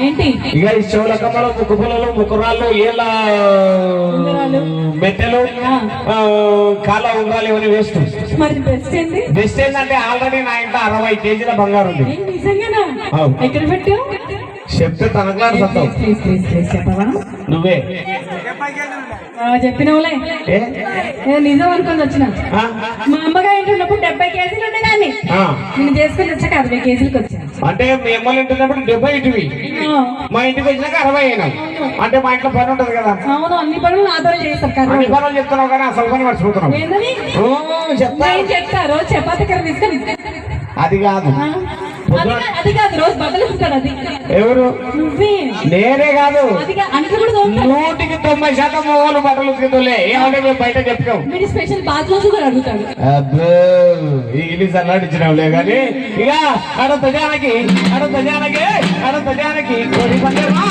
ఏంటి? ఇక ఈ చెవుల కమ్మలు ముక్కు పుల్లలు ముక్కురాళ్ళు ఏళ్ళ. మెట్టెలు కాళ్ళ ఉంగరాలు ఇవన్నీ వేస్ట్. మరి బెస్ట్ ఏంటి? బెస్ట్ ఏంటంటే ఆల్రెడీ నా ఇంట్లో అరవై కేజీల బంగారు ఉంది. నిజంగానా. ఎక్కడ పెట్టావు చెప్తే తనకులాడు చెప్పవా? నువ్వే? నేను నిజం అనుకొని వచ్చిన? మా అమ్మగా ఇంట్లో ఉన్నప్పుడు డెబ్బై కేజీలు ఉండే కానీ ఆ. నేను చేసుకుని వచ్చాక అరవై కేజీలకు వచ్చాను. అంటే మీ అమ్మలు ఇంటున్నప్పుడు డెబ్బై ఇటువి. మా ఇంటికి వచ్చినాక అరవై అయినావు అంటే మా ఇంట్లో పని ఉంటది కదా. అవును అన్ని పనులు చేస్తారు అన్ని పనులు చెప్తున్నావు కానీ అసలు పని మర్చిపోతున్నావు. చెప్తా చెప్తారు చపాతి కర్ర తీసుకొని అది కాదు. ఆ, అది కా- అది కాదు రోజు బట్టలు ఇస్తాడు అది. ఎవరు? నువ్వే. నేనే కాదు. నూటికి తొంభై శాతం మొగలు బట్టలు ఉతికితులే ఏమంటే మేము బయట వీడి స్పెషల్ బాత్రూమ్స్ కూడా అడుగుతాడు. అబ్బో. ఇంగ్లీష్ అల్లాడించినావులే కానీ ఇక అడంత జానకి అడంత జానకి అడంత జానకి కోడి పందెవా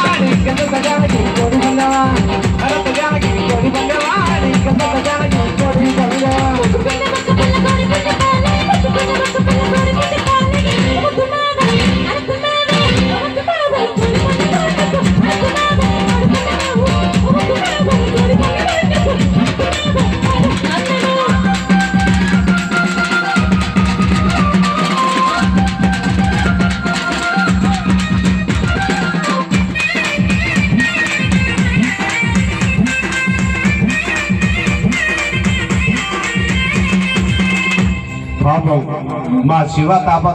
పాపం మా శివ తాప